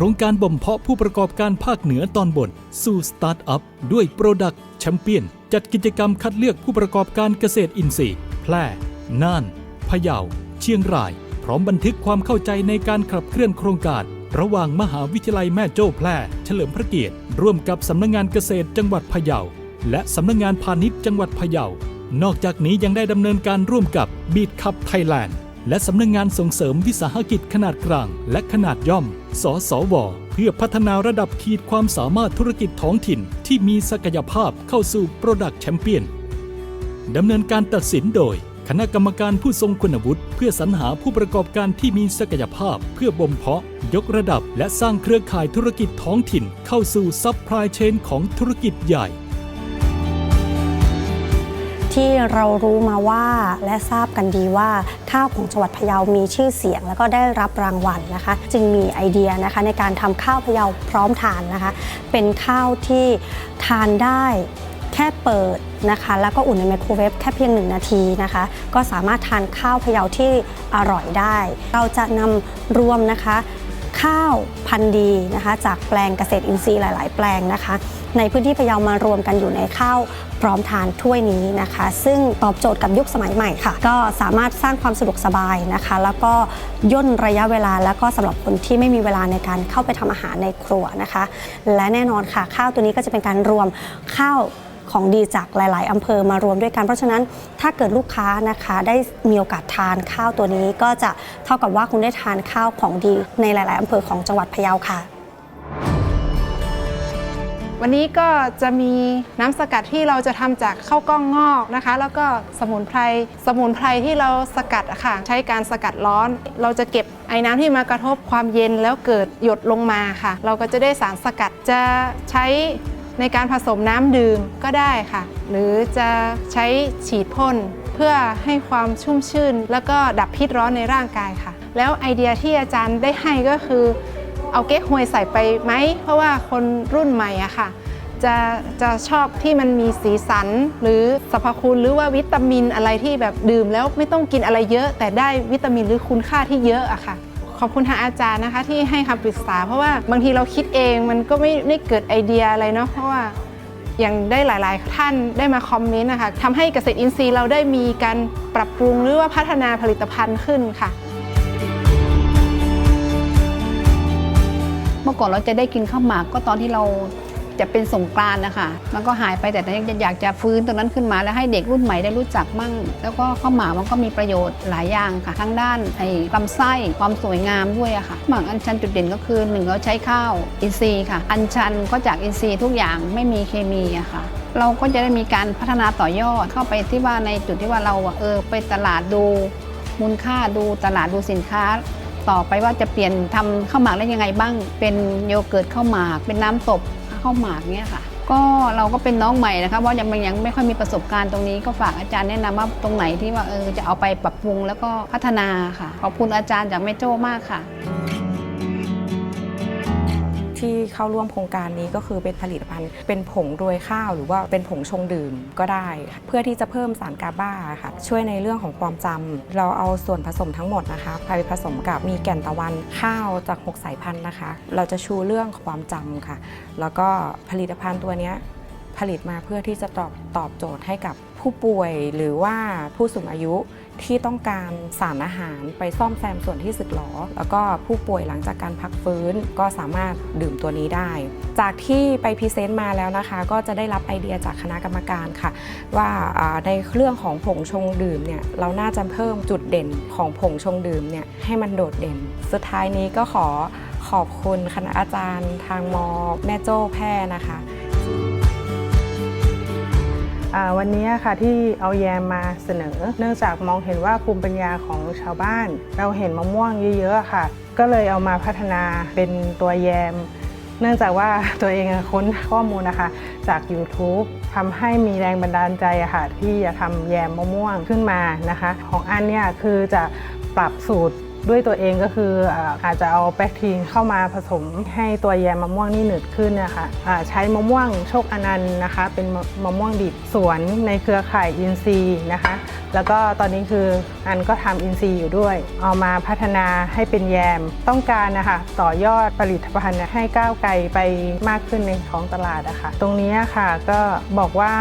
ครงการบ่มเพาะผู้ประกอบการภาคเหนือตอนบน สู่สตาร์ทอัพด้วย Product Champion จัดกิจกรรมคัดเลือกผู้ประกอบการเกษตรอินทรีย์ แพร่ น่าน พะเยา เชียงราย พร้อมบันทึกความเข้าใจในการขับเคลื่อนโครงการ ระหว่างมหาวิทยาลัยแม่โจ้แพร่ เฉลิมพระเกียรติ ร่วมกับสำนักงานเกษตรจังหวัดพะเยา และสำนักงานพาณิชย์จังหวัดพะเยา นอกจากนี้ยังได้ดำเนินการร่วมกับบีดคับไทยแลนด์ และสำนักงงานส่งเสริมวิสาหกิจขนาดกลาง และขนาดย่อม สสว เพื่อพัฒนาระดับขีดความสามารถธุรกิจท้องถิ่น ที่มีศักยภาพเข้าสู่ Product Champion ดำเนินการตัดสินโดย คณะกรรมการผู้ทรงคุณวุฒิเพื่อสรรหาผู้ประกอบการที่มีศักยภาพ เพื่อบ่มเพาะ ยกระดับ และสร้างเครือข่ายธุรกิจท้องถิ่น เข้าสู่ซัพพลายเชนของธุรกิจใหญ่ ที่เรารู้มาว่าและทราบกันดีว่าข้าวของจังหวัดพะเยามีชื่อเสียง แล้วก็ได้รับรางวัลนะคะ จึงมีไอเดียนะคะในการทำข้าวพะเยาพร้อมทานนะคะ เป็นข้าวที่ทานได้แค่เปิดนะคะ แล้วก็อุ่นในไมโครเวฟแค่เพียง 1 นาทีนะคะ ก็สามารถทานข้าวพะเยาที่อร่อยได้ เราจะนำรวมนะคะ ข้าวพันธุ์ดีนะคะจากแปลงเกษตรอินทรีย์หลาย ๆ แปลงนะคะ ในพื้นที่พะเยามารวมกันอยู่ในข้าวพร้อมทานถ้วยนี้นะคะ ซึ่งตอบโจทย์กับยุคสมัยใหม่ค่ะ ก็สามารถสร้างความสะดวกสบายนะคะ แล้วก็ย่นระยะเวลาแล้วก็สำหรับคนที่ไม่มีเวลาในการเข้าไปทำอาหารในครัวนะคะ และแน่นอนค่ะ ข้าวตัวนี้ก็จะเป็นการรวมข้าว ของดีจากหลาย ๆอำเภอมารวมด้วยกัน เพราะฉะนั้นถ้าเกิดลูกค้านะคะได้มีโอกาสทานข้าวตัวนี้ ก็จะเท่ากับว่าคุณได้ทานข้าวของดีในหลาย ๆอำเภอของจังหวัดพะเยาค่ะ วันนี้ก็จะมีน้ำสกัดที่เราจะทำจากข้าวกล้องงอกนะคะ แล้วก็สมุนไพรสมุนไพรที่เราสกัดอะค่ะ ใช้การสกัดร้อน เราจะเก็บไอ้น้ำที่มากระทบความเย็นแล้วเกิดหยดลงมาค่ะ เราก็จะได้สารสกัดจะใช้ ในการผสมน้ำดื่มก็ได้ค่ะ หรือจะใช้ฉีดพ่นเพื่อให้ความชุ่มชื่น แล้วก็ดับพิษร้อนในร่างกายค่ะ แล้วไอเดียที่อาจารย์ได้ให้ก็คือ เอาเก๊กฮวยใส่ไปไหม เพราะว่าคนรุ่นใหม่อะค่ะจะจะชอบที่มันมีสีสัน หรือสรรพคุณหรือว่าวิตามินอะไรที่แบบดื่มแล้วไม่ต้องกินอะไรเยอะ แต่ได้วิตามินหรือคุณค่าที่เยอะอะค่ะ ขอบคุณทางอาจารย์นะคะ ที่ให้คำปรึกษา เพราะว่าบางทีเราคิดเองมันก็ไม่ได้เกิดไอเดียอะไรเนาะเพราะว่าอย่างได้หลาย ๆ ท่านได้มาคอมเมนต์นะคะทำให้เกษตรอินทรีย์เราได้มีการปรับปรุงหรือว่าพัฒนาผลิตภัณฑ์ขึ้นค่ะ เมื่อก่อนเราจะได้กินข้าวหมากก็ตอนที่เรา จะเป็นสงกรานนะคะ มันก็หายไปแต่ตอนนี้อยากจะฟื้นตรงนั้นขึ้นมาแล้วให้เด็กรุ่นใหม่ได้รู้จักมั่ง แล้วก็ข้าวหมากมันก็มีประโยชน์หลายอย่างค่ะ ทั้งด้านไอ้ลำไส้ความสวยงามด้วยอะค่ะหมากอัญชันจุดเด่นก็คือหนึ่งเราใช้ข้าวอินทรีย์ค่ะ อัญชันก็จากอินทรีย์ทุกอย่างไม่มีเคมีอะค่ะเราก็จะได้มีการพัฒนาต่อยอดเข้าไปที่ว่าในจุดที่ว่าเราเออไปตลาดดูมูลค่าดูตลาดดูสินค้า ต่อไปว่าจะเปลี่ยนทำข้าวหมากได้ยังไงบ้าง เป็นโยเกิร์ตข้าวหมาก เป็นน้ำตบ ข้าวหมากเนี่ยค่ะ ก็เราก็เป็นน้องใหม่นะคะเพราะยังยังไม่ค่อยมีประสบการณ์ตรงนี้ก็ฝากอาจารย์แนะนำว่าตรงไหนที่ว่าเออจะเอาไปปรับปรุงแล้วก็พัฒนาค่ะ ขอบคุณอาจารย์จากแม่โจ้มากค่ะ ที่เข้าร่วมโครงการนี้ก็คือเป็นผลิตภัณฑ์ เป็นผงโรยข้าวหรือว่าเป็นผงชงดื่มก็ได้ เพื่อที่จะเพิ่มสารกาบ้าค่ะ ช่วยในเรื่องของความจำเราเอาส่วนผสมทั้งหมดนะคะไปผสมกับมีแก่นตะวันข้าวจาก 6 สายพันธุ์นะคะ เราจะชูเรื่องความจำค่ะ แล้วก็ผลิตภัณฑ์ตัวนี้ผลิตมาเพื่อที่จะตอบตอบโจทย์ให้กับผู้ป่วยหรือว่าผู้สูงอายุ ที่ต้องการสารอาหารไปซ่อมแซมส่วนที่สึกหรอ แล้วก็ผู้ป่วยหลังจากการพักฟื้นก็สามารถดื่มตัวนี้ได้ จากที่ไปพรีเซนต์มาแล้วนะคะ ก็จะได้รับไอเดียจากคณะกรรมการค่ะ ว่าในเรื่องของผงชงดื่มเนี่ยเราน่าจะเพิ่มจุดเด่นของผงชงดื่มเนี่ยให้มันโดดเด่น สุดท้ายนี้ก็ขอขอบคุณคณะอาจารย์ทางมแม่โจ้แพร่นะคะ วันนี้ค่ะที่เอาแยมมาเสนอ เนื่องจากมองเห็นว่าภูมิปัญญาของชาวบ้าน เราเห็นมะม่วงเยอะๆค่ะ ก็เลยเอามาพัฒนาเป็นตัวแยม เนื่องจากว่าตัวเองค้นข้อมูลนะคะ จาก YouTube ทำให้มีแรงบันดาลใจะค่ะที่จะทำแยมมะม่วงขึ้นมานะคะ ของอันเนี่ยคือจะปรับสูตร ด้วยตัวเองก็คืออาจจะเอาแบคทีนเข้ามาผสมให้ตัวแยมมะม่วงนี่หนืดขึ้นนะคะอ่าใช้มะม่วงโชคอนันต์นะคะ เป็นมะม่วงดิบสวนในเครือข่ายอินทรีย์นะคะ แล้วก็ตอนนี้คืออันก็ทำอินทรีย์อยู่ด้วย เอามาพัฒนาให้เป็นแยมต้องการนะคะต่อยอดผลิตภัณฑ์ให้ก้าวไกลไปมากขึ้นในท้องตลาดนะคะตรงนี้ค่ะก็บอกว่า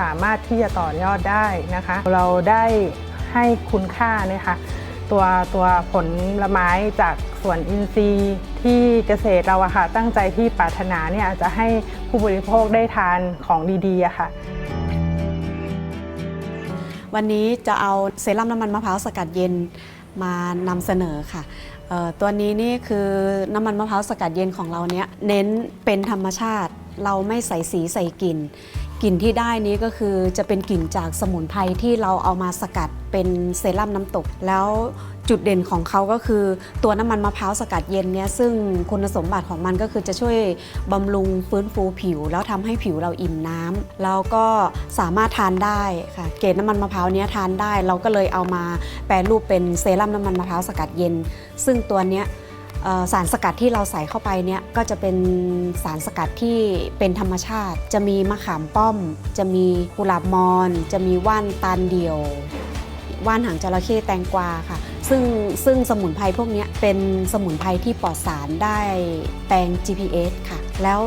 สามารถที่จะต่อยอดได้นะคะ เราได้ให้คุณค่านี่ยค่ะ ตัวตัวผลไม้จากสวนอินทรีย์ ที่เกษตรเราอะค่ะ ตั้งใจที่ปรารถนาเนี่ยจะให้ผู้บริโภคได้ทานของดีๆอะค่ะ วันนี้จะเอาเซรั่มน้ำมันมะพร้าวสกัดเย็นมานำเสนอค่ะตัวนี้นี่คือน้ำมันมะพร้าวสกัดเย็นของเราเนี้ยเน้นเป็นธรรมชาติ เราไม่ใส่สีใส่กลิ่น กลิ่นที่ได้นี้ก็คือจะเป็นกลิ่นจากสมุนไพรที่เราเอามาสกัดเป็นเซรั่มน้ำตก แล้วจุดเด่นของเขาก็คือ ตัวน้ำมันมะพร้าวสกัดเย็นเนี่ยซึ่งคุณสมบัติของมันก็คือจะช่วยบำรุงฟื้นฟูผิว แล้วทำให้ผิวเราอิ่มน้ำแล้วก็สามารถทานได้ค่ะเกรดน้ำมันมะพร้าวเนี้ยทานได้ เราก็เลยเอามาแปรรูปเป็นเซรั่มน้ำมันมะพร้าวสกัดเย็น ซึ่งตัวเนี้ย สารสกัดที่เราใส่เข้าไปเนี่ยก็จะเป็นสารสกัดที่เป็นธรรมชาติ จะมีมะขามป้อม จะมีกุหลาบมอน จะมีว่านตาลเดี่ยว ว่านหางจระเข้แตงกวาค่ะ ซึ่งซึ่งสมุนไพรพวกนี้เป็นสมุนไพรที่ปลอดสารได้แปลง GPS ค่ะ แล้ว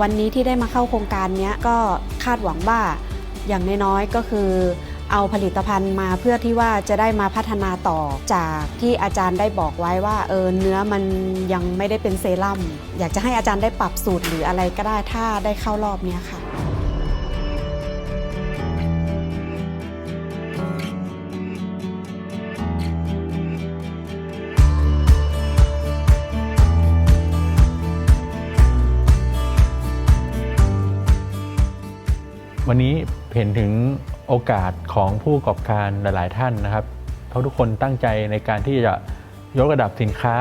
วันนี้ที่ได้มาเข้าโครงการนี้ก็คาดหวังว่าอย่างน้อยๆก็คือ เอาผลิตภัณฑ์มาเพื่อที่ว่าจะได้มาพัฒนาต่อจากที่อาจารย์ได้บอกไว้ว่าเออเนื้อมันยังไม่ได้เป็นเซรั่มอยากจะให้อาจารย์ได้ปรับสูตรหรืออะไรก็ได้ถ้าได้เข้ารอบเนี้ยค่ะวันนี้เห็นถึง โอกาสของผู้ประกอบการหลาย ๆ ท่านนะครับเพราะทุกคนตั้งใจในการที่จะยกระดับสินค้า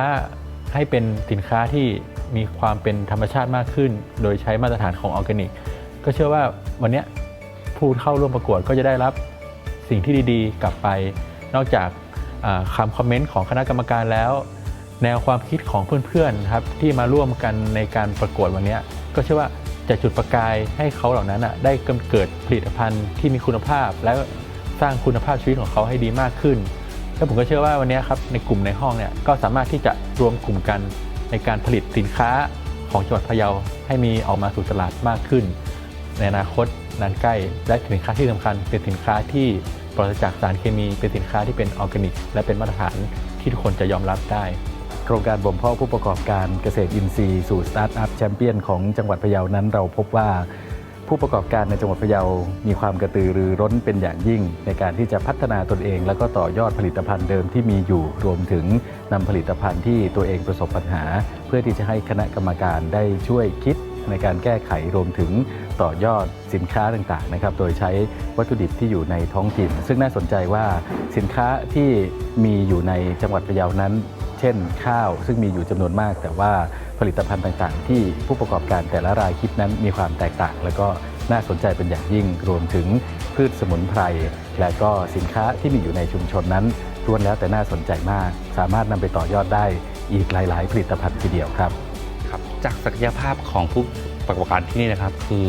ให้เป็นสินค้าที่มีความเป็นธรรมชาติมากขึ้น โดยใช้มาตรฐานของออร์แกนิก ก็เชื่อว่าวันนี้ผู้เข้าร่วมประกวดก็จะได้รับสิ่งที่ดีๆ กลับไป นอกจากคำคอมเมนต์ของคณะกรรมการแล้ว แนวความคิดของเพื่อนๆครับที่มาร่วมกันในการประกวดวันนี้ก็เชื่อว่า จะจุดประกายให้เขาเหล่านั้นอะได้กำเกิดผลิตภัณฑ์ที่มีคุณภาพ และสร้างคุณภาพชีวิตของเขาให้ดีมากขึ้น แล้วผมก็เชื่อว่าวันนี้ครับในกลุ่มในห้องเนี่ยก็สามารถที่จะรวมกลุ่มกันในการผลิตสินค้าของจังหวัดพะเยาให้มีออกมาสู่ตลาดมากขึ้น ในอนาคตนานใกล้ และสินค้าที่สำคัญเป็นสินค้าที่ปราศจากสารเคมีเป็นสินค้าที่เป็นออร์แกนิก และเป็นมาตรฐานที่ทุกคนจะยอมรับได้ ครงการบ่มเพาะผู้ประกอบการเกษตรอินทรีย์สู่สตาร์ทอัพแชมเปี้ยนของจังหวัดพะเยานั้น เราพบว่าผู้ประกอบการในจังหวัดพะเยา มีความกระตือรือร้นเป็นอย่างยิ่ง ในการที่จะพัฒนาตนเอง แล้วก็ต่อยอดผลิตภัณฑ์เดิมที่มีอยู่ รวมถึงนำผลิตภัณฑ์ที่ตัวเองประสบปัญหา เพื่อที่จะให้คณะกรรมการได้ช่วยคิดในการแก้ไขรวมถึงต่อยอดสินค้าต่างๆนะครับ โดยใช้วัตถุดิบที่อยู่ในท้องถิ่น ซึ่งน่าสนใจว่าสินค้าที่มีอยู่ในจังหวัดพะเยานั้น เช่นข้าว ซึ่งมีอยู่จำนวนมาก แต่ว่าผลิตภัณฑ์ต่างๆ ที่ผู้ประกอบการแต่ละรายคิดนั้นมีความแตกต่าง แล้วก็น่าสนใจเป็นอย่างยิ่งรวมถึงพืชสมุนไพร และก็สินค้าที่มีอยู่ในชุมชนนั้นล้วนแล้วแต่น่าสนใจมาก สามารถนำไปต่อยอดได้อีกหลาย ๆ ผลิตภัณฑ์ทีเดียวครับครับ จากศักยภาพของผู้ประกอบการที่นี่นะครับ คือ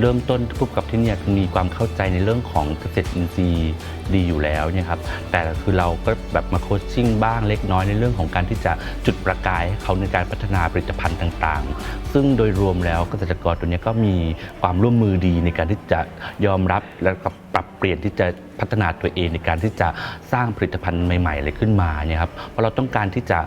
เริ่มต้นผู้ประกอบที่เนี่ยมีความเข้าใจในเรื่องของเกษตรอินทรีย์ดีอยู่แล้วเนี่ยครับแต่คือเราก็แบบมาโคชชิ่งบ้างเล็กน้อยในเรื่องของการที่จะจุดประกายให้เขาในการพัฒนาผลิตภัณฑ์ต่างๆ ซึ่งโดยรวมแล้วเกษตรกรตัวนี้ก็มีความร่วมมือดีในการที่จะยอมรับและก็ปรับเปลี่ยนที่จะพัฒนาตัวเองในการที่จะสร้างผลิตภัณฑ์ใหม่ๆอะไรขึ้นมาเนี่ยครับเพราะเราต้องการที่จะ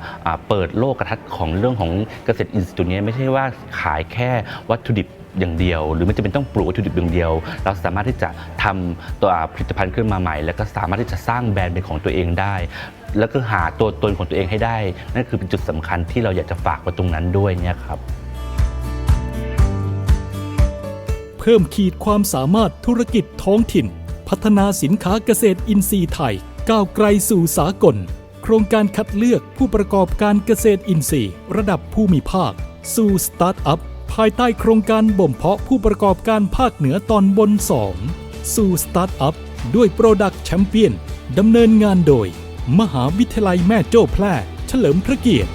เปิดโลกทัศน์ของเรื่องของเกษตรอินทรีย์ตัวนี้ไม่ใช่ว่าขายแค่วัตถุดิบ อย่างเดียว หรือไม่จำเป็นต้องปลูกวัตถุดิบอย่างเดียว เราสามารถที่จะทำตัวผลิตภัณฑ์ขึ้นมาใหม่ แล้วก็สามารถที่จะสร้างแบรนด์เป็นของตัวเองได้ แล้วก็หาตัวตนของตัวเองให้ได้ นั่นคือเป็นจุดสำคัญที่เราอยากจะฝากไว้ตรงนั้นด้วยเนี่ยครับเพิ่มขีดความสามารถธุรกิจท้องถิ่น พัฒนาสินค้าเกษตรอินทรีย์ไทย ก้าวไกลสู่สากล โครงการคัดเลือกผู้ประกอบการเกษตรอินทรีย์ ระดับภูมิภาค สู่สตาร์ทอัพ ภายใต้โครงการบ่มเพาะผู้ประกอบการภาคเหนือตอนบน 2 สู่สตาร์ทอัพด้วยโปรดักต์แชมเปี้ยนดำเนินงานโดย มหาวิทยาลัยแม่โจ้แพร่ เฉลิมพระเกียรติ